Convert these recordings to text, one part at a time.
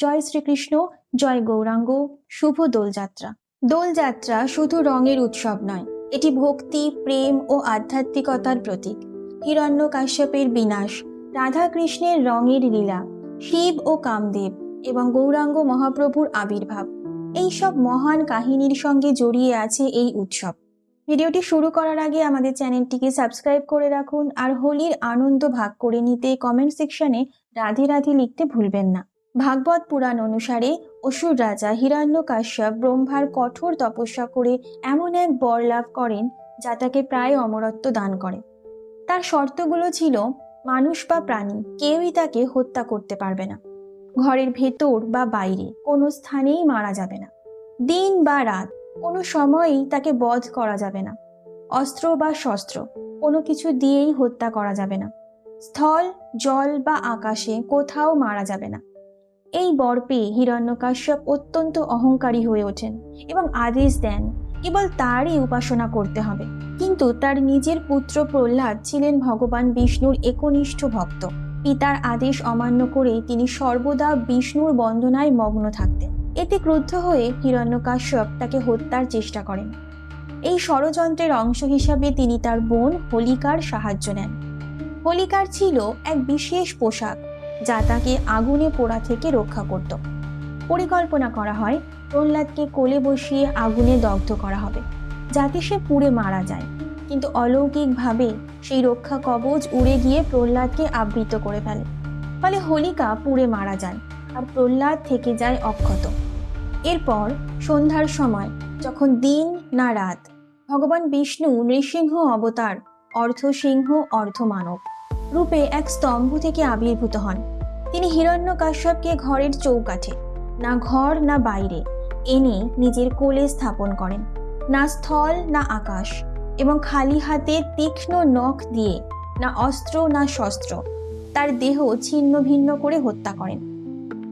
জয় শ্রীকৃষ্ণ, জয় গৌরাঙ্গ, শুভ দোলযাত্রা। দোলযাত্রা শুধু রঙের উৎসব নয়, এটি ভক্তি, প্রেম ও আধ্যাত্মিকতার প্রতীক। হিরণ্য কাশ্যপের বিনাশ, রাধাকৃষ্ণের রঙের লীলা, শিব ও কামদেব এবং গৌরাঙ্গ মহাপ্রভুর আবির্ভাব। এই সব মহান কাহিনীর সঙ্গে জড়িয়ে আছে এই উৎসব। ভিডিওটি শুরু করার আগে আমাদের চ্যানেলটিকে সাবস্ক্রাইব করে রাখুন আর হোলির আনন্দ ভাগ করে নিতে কমেন্ট সেকশনে রাধে রাধে লিখতে ভুলবেন না। ভাগবত পুরাণ অনুসারে অসুর রাজা হিরণ্য কাশ্যপ ব্রহ্মার কঠোর তপস্যা করে এমন এক বর লাভ করেন যা তাকে প্রায় অমরত্ব দান করে। তার শর্তগুলো ছিল, মানুষ বা প্রাণী কেউই তাকে হত্যা করতে পারবে না। ঘরের ভেতর বা বাইরে কোনো স্থানেই মারা যাবে না। দিন বা রাত কোনো সময়ই তাকে বধ করা যাবে না। অস্ত্র বা শস্ত্র কোনো কিছু দিয়েই হত্যা করা যাবে না। স্থল, জল বা আকাশে কোথাও মারা যাবে না। এই বর পেয়ে হিরণ্যকাশ্যপ অত্যন্ত অহংকারী হয়ে ওঠেন এবং আদেশ দেন, কেবল তারই উপাসনা করতে হবে। কিন্তু তার নিজের পুত্র প্রহ্লাদ ছিলেন ভগবান বিষ্ণুর একনিষ্ঠ ভক্ত। পিতার আদেশ অমান্য করে তিনি সর্বদা বিষ্ণুর বন্দনায় মগ্ন থাকতেন। এতে ক্রুদ্ধ হয়ে হিরণ্যকাশ্যপ তাকে হত্যার চেষ্টা করেন। এই ষড়যন্ত্রের অংশ হিসাবে তিনি তার বোন হোলিকার সাহায্য নেন। হোলিকার ছিল এক বিশেষ পোশাক। যা তাকে আগুনে পোড়া থেকে রক্ষা করত। পরিকল্পনা করা হয়, প্রহ্লাদকে কোলে বসিয়ে আগুনে দগ্ধ করা হবে, যাতে সে পুড়ে মারা যায়। কিন্তু অলৌকিকভাবে সেই রক্ষা কবচ উড়ে গিয়ে প্রহ্লাদকে আবৃত করে ফেলে। ফলে হোলিকা পুড়ে মারা যান আর প্রহ্লাদ থেকে যায় অক্ষত। এরপর সন্ধ্যার সময় যখন দিন না রাত, ভগবান বিষ্ণু নৃসিংহ অবতার অর্ধ সিংহ অর্ধ মানব রূপে এক স্তম্ভ থেকে আবির্ভূত হন। তিনি হিরণ্য কাশ্যপকে ঘরের চৌকাঠে, না ঘর, না বাইরে, এনে নিজের কোলে স্থাপন করেন। না স্থল, না আকাশ, এবং খালি হাতে তীক্ষ্ণ নখ দিয়ে, না অস্ত্র, না শস্ত্র, তার দেহ ছিন্ন ভিন্ন করে হত্যা করেন।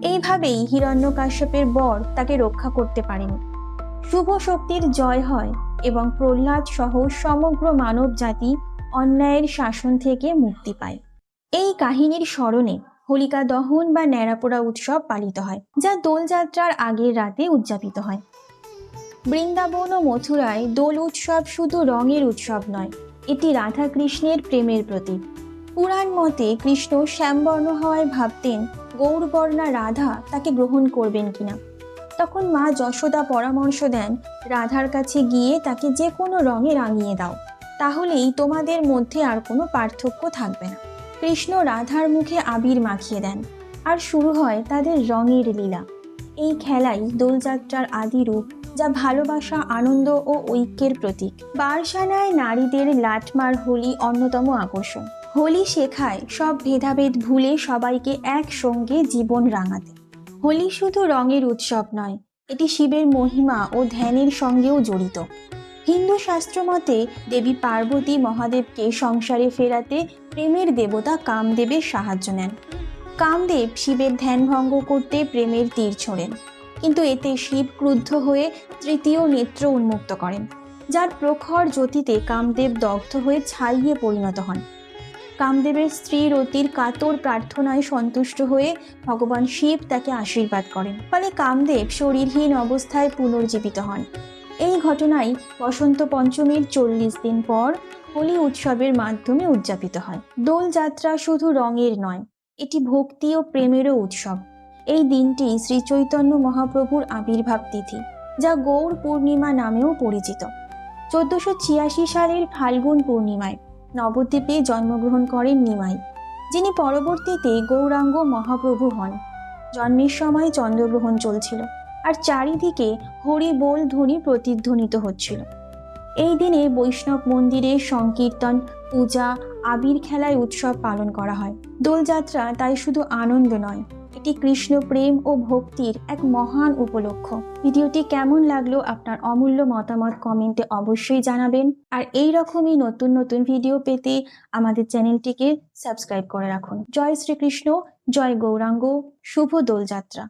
এইভাবেই হিরণ্যকাশ্যপের বর তাকে রক্ষা করতে পারেন। শুভ শক্তির জয় হয় এবং প্রহ্লাদ সহ সমগ্র মানব জাতি অন্যায়ের শাসন থেকে মুক্তি পায়। এই কাহিনীর স্মরণে হোলিকা দহন বা ন্যাড়াপোড়া উৎসব পালিত হয়, যা দোলযাত্রার আগের রাতে উদযাপিত হয়। বৃন্দাবন ও মথুরায় দোল উৎসব শুধু রঙের উৎসব নয়, এটি রাধা কৃষ্ণের প্রেমের প্রতীক। পুরাণ মতে কৃষ্ণ শ্যামবর্ণ হওয়ায় ভাবতেন, গৌরবর্ণা রাধা তাকে গ্রহণ করবেন কিনা? তখন মা যশোদা পরামর্শ দেন, রাধার কাছে গিয়ে তাকে যে কোনো রঙে রাঙিয়ে দাও। তাহলেই তোমাদের মধ্যে আর কোনো পার্থক্য থাকবে না। কৃষ্ণ রাধার মুখে আবির মাখিয়ে দেন, আর শুরু হয় তাদের রঙের লীলা। এই খেলাই দোলযাত্রার আদি রূপ, যা ভালোবাসা, আনন্দ ও ঐক্যের প্রতীক। বারসানায় নারীদের লাটমার হোলি অন্যতম আকর্ষণ। হোলি শেখায় সব ভেদাভেদ ভুলে সবাইকে একসঙ্গে জীবন রাঙাতে। হোলি শুধু রঙের উৎসব নয়, এটি শিবের মহিমা ও ধ্যানের সঙ্গেও জড়িত। হিন্দু শাস্ত্র মতে দেবী পার্বতী মহাদেবকে সংসারে ফেরাতে প্রেমের দেবতা কামদেবের সাহায্য নেন। কামদেব শিবের ধ্যান ভঙ্গ করতে প্রেমের তীর ছোড়েন। কিন্তু এতে শিব ক্রুদ্ধ হয়ে তৃতীয় নেত্র উন্মুক্ত করেন, যার প্রখর জ্যোতিতে কামদেব দগ্ধ হয়ে ছাইয়ে পরিণত হন। কামদেবের স্ত্রী রতির কাতর প্রার্থনায় সন্তুষ্ট হয়ে ভগবান শিব তাকে আশীর্বাদ করেন। ফলে কামদেব শরীরহীন অবস্থায় পুনর্জীবিত হন। এই ঘটনাই বসন্ত পঞ্চমীর চল্লিশ দিন পর হোলি উৎসবের মাধ্যমে উদযাপিত হয়। দোলযাত্রা শুধু রঙের নয়, এটি ভক্তি ও প্রেমেরও উৎসব। এই দিনটি শ্রী চৈতন্য মহাপ্রভুর আবির্ভাব তিথি, যা গৌর পূর্ণিমা নামেও পরিচিত। চোদ্দশো ছিয়াশি সালের ফাল্গুন পূর্ণিমায় নবদ্বীপে জন্মগ্রহণ করেন নিমাই, যিনি পরবর্তীতে গৌরাঙ্গ মহাপ্রভু হন। জন্মের সময় চন্দ্রগ্রহণ চলছিল। আর চারিদিকে হরি বোল ধ্বনি প্রতিধ্বনিত হচ্ছিল। এই দিনে বৈষ্ণব মন্দিরে সংকীর্তন, পূজা, আবির খেলায় উৎসব পালন করা হয়। দোলযাত্রা তাই শুধু আনন্দ নয়, এটি কৃষ্ণ প্রেম ও ভক্তির এক মহান উপলক্ষ। ভিডিওটি কেমন লাগল আপনার অমূল্য মতামত কমেন্টে অবশ্যই জানাবেন। আর এই রকমই নতুন নতুন ভিডিও পেতে আমাদের চ্যানেলটিকে সাবস্ক্রাইব করে রাখুন। জয় শ্রীকৃষ্ণ, জয় গৌরাঙ্গ, শুভ দোলযাত্রা।